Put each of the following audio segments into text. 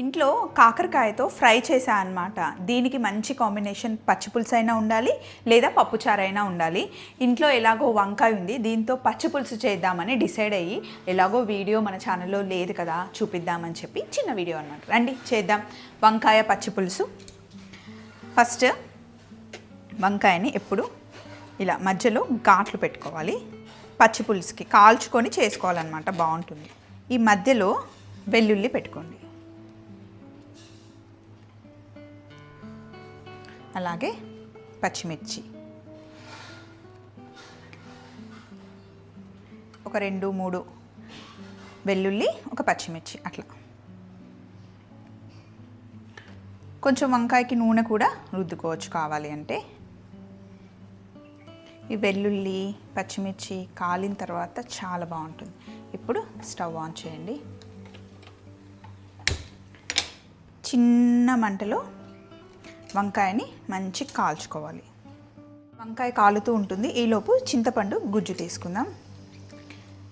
ఇంట్లో కాకరకాయతో ఫ్రై చేసా అనమాట దీనికి మంచి కాంబినేషన్ పచ్చిపులుసు అయినా ఉండాలి లేదా పప్పుచారైనా ఉండాలి. ఇంట్లో ఎలాగో వంకాయ ఉంది దీంతో పచ్చిపులుసు చేద్దామని డిసైడ్ అయ్యి ఎలాగో వీడియో మన ఛానల్లో లేదు కదా చూపిద్దామని చెప్పి చిన్న వీడియో అనమాట రండి చేద్దాం. వంకాయ పచ్చిపులుసు ఫస్ట్ వంకాయని ఎప్పుడు ఇలా మధ్యలో ఘాట్లు పెట్టుకోవాలి. పచ్చిపులుసుకి కాల్చుకొని చేసుకోవాలన్నమాట బాగుంటుంది. ఈ మధ్యలో వెల్లుల్లి పెట్టుకోండి. అలాగే పచ్చిమిర్చి. ఒక రెండు మూడు వెల్లుల్లి ఒక పచ్చిమిర్చి అట్లా. కొంచెం వంకాయకి నూనె కూడా రుద్దుకోవచ్చు కావాలి అంటే. ఈ వెల్లుల్లి పచ్చిమిర్చి కాలిన తర్వాత చాలా బాగుంటుంది. ఇప్పుడు స్టవ్ ఆన్ చేయండి. చిన్న మంటలో వంకాయని మంచి కాల్చుకోవాలి. వంకాయ కాలుతూ ఉంటుంది. ఈలోపు చింతపండు గుజ్జు తీసుకుందాం.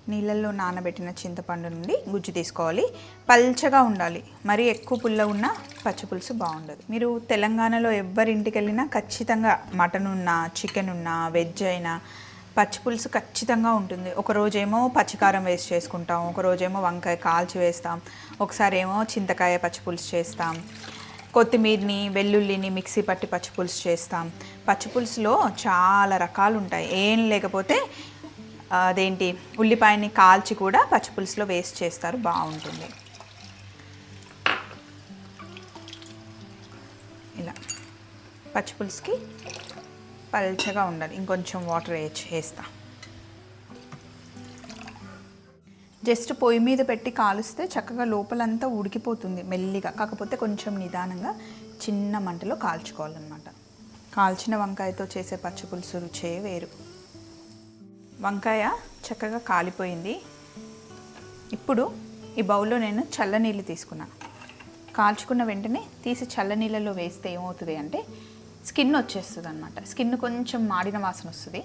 నీళ్ళల్లో నానబెట్టిన చింతపండు నుండి గుజ్జు తీసుకోవాలి. పల్చగా ఉండాలి. మరీ ఎక్కువ పుల్ల ఉన్న పచ్చిపులుసు బాగుండదు. మీరు తెలంగాణలో ఎవ్వరింటికి వెళ్ళినా ఖచ్చితంగా మటన్ ఉన్నా చికెన్ ఉన్నా వెజ్ అయినా పచ్చిపులుసు ఖచ్చితంగా ఉంటుంది. ఒకరోజేమో పచ్చికారం వేసి చేసుకుంటాం. ఒకరోజేమో వంకాయ కాల్చి వేస్తాం. ఒకసారి ఏమో చింతకాయ పచ్చిపులుసు చేస్తాం. కొత్తిమీరని వెల్లుల్లిని మిక్సీ పట్టి పచ్చిపులుసు చేస్తాం. పచ్చిపులుసులో చాలా రకాలు ఉంటాయి. ఏం లేకపోతే అదేంటి ఉల్లిపాయని కాల్చి కూడా పచ్చిపులుసులో వేస్ట్ చేస్తారు. బాగుంటుంది. ఇలా. పచ్చిపులుసుకి పల్చగా ఉండాలి. ఇంకొంచెం వాటర్ వేసి చేస్తాను జస్ట్ పొయ్యి మీద పెట్టి కాలుస్తే చక్కగా లోపలంతా ఉడికిపోతుంది మెల్లిగా. కాకపోతే కొంచెం నిదానంగా చిన్న మంటలో కాల్చుకోవాలన్నమాట. కాల్చిన వంకాయతో చేసే పచ్చిపులుసు రుచే వేరు. వంకాయ చక్కగా కాలిపోయింది. ఇప్పుడు ఈ బౌల్లో నేను చల్లనీళ్ళు తీసుకున్నాను కాల్చుకున్న వెంటనే తీసి చల్లనీళ్ళలో వేస్తే ఏమవుతుంది అంటే స్కిన్ వచ్చేస్తుంది అనమాట స్కిన్ కొంచెం మాడిన వాసన వస్తుంది.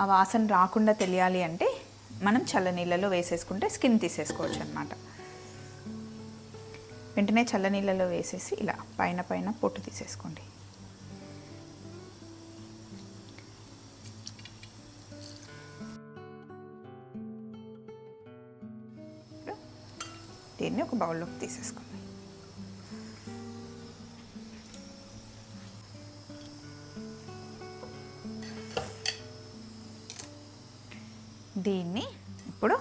ఆ వాసన రాకుండా తెలియాలి అంటే మనం చల్లనీళ్ళలో వేసేసుకుంటే స్కిన్ తీసేసుకోవచ్చు అనమాట వెంటనే చల్లనీళ్ళలో వేసేసి ఇలా పైన పైన పొట్టు తీసేసుకోండి. దీన్ని ఒక బౌల్లోకి తీసేసుకోండి. దీన్ని ఇప్పుడు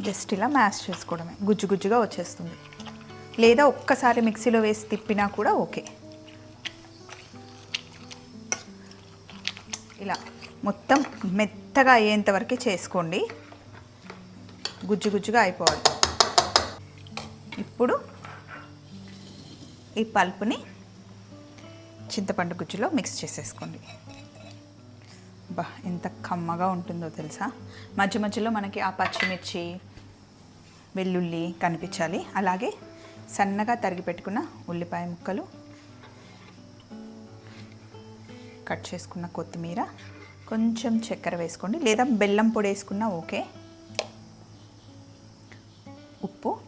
జస్ట్ ఇలా మ్యాష్ చేసుకోవడమే. గుజ్జు గుజ్జుగా వచ్చేస్తుంది. లేదా ఒక్కసారి మిక్సీలో వేసి తిప్పినా కూడా ఓకే. ఇలా మొత్తం మెత్తగా అయ్యేంత వరకు చేసుకోండి. గుజ్జు గుజ్జుగా అయిపోవాలి. ఇప్పుడు ఈ పల్పుని చింతపండు గుజ్జులో మిక్స్ చేసేసుకోండి. బా ఎంత కమ్మగా ఉంటుందో తెలుసా? మధ్య మధ్యలో మనకి ఆ పచ్చిమిర్చి వెల్లుల్లి కనిపించాలి. అలాగే సన్నగా తరిగి పెట్టుకున్న ఉల్లిపాయ ముక్కలు కట్ చేసుకున్న కొత్తిమీర కొంచెం చక్కెర వేసుకోండి. లేదా బెల్లం పొడి వేసుకున్నా ఓకే. ఉప్పు.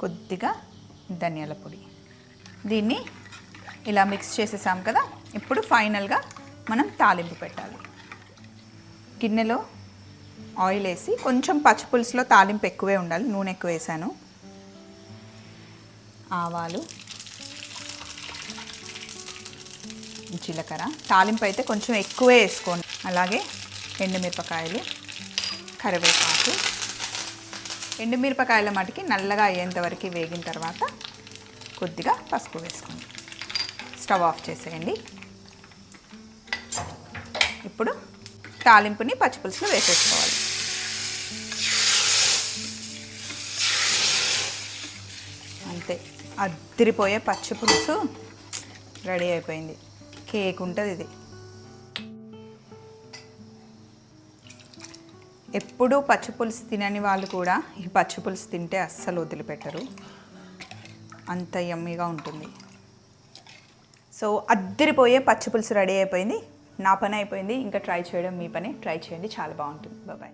కొద్దిగా ధనియాల పొడి. దీన్ని ఇలా మిక్స్ చేసేసాం కదా? ఇప్పుడు ఫైనల్గా మనం తాలింపు పెట్టాలి. గిన్నెలో ఆయిల్ వేసి కొంచెం పచ్చిపులుసులో తాలింపు ఎక్కువే ఉండాలి. నూనె ఎక్కువ వేసాను. ఆవాలు జీలకర్ర. తాలింపు అయితే కొంచెం ఎక్కువే వేసుకోండి. అలాగే ఎండుమిరపకాయలు కరివేపాకు. ఎండుమిరపకాయల మటుకి నల్లగా అయ్యేంత వరకు వేగిన తర్వాత కొద్దిగా పసుపు వేసుకోండి. స్టవ్ ఆఫ్ చేసేయండి. ఇప్పుడు తాలింపుని పచ్చిపులుసులో వేసేసుకోవాలి. అంతే. అద్దరిపోయే పచ్చిపులుసు రెడీ అయిపోయింది. కేక్ ఉంటుంది ఇది. ఎప్పుడూ పచ్చిపులుసు తినని వాళ్ళు కూడా ఈ పచ్చిపులుసు తింటే అస్సలు వదిలిపెట్టరు. అంత యమ్మీగా ఉంటుంది. సో అద్దరిపోయే పచ్చిపులుసు రెడీ అయిపోయింది. నా పని అయిపోయింది ఇంకా ట్రై చేయడం మీ పని ట్రై చేయండి చాలా బాగుంటుంది. బాబాయ్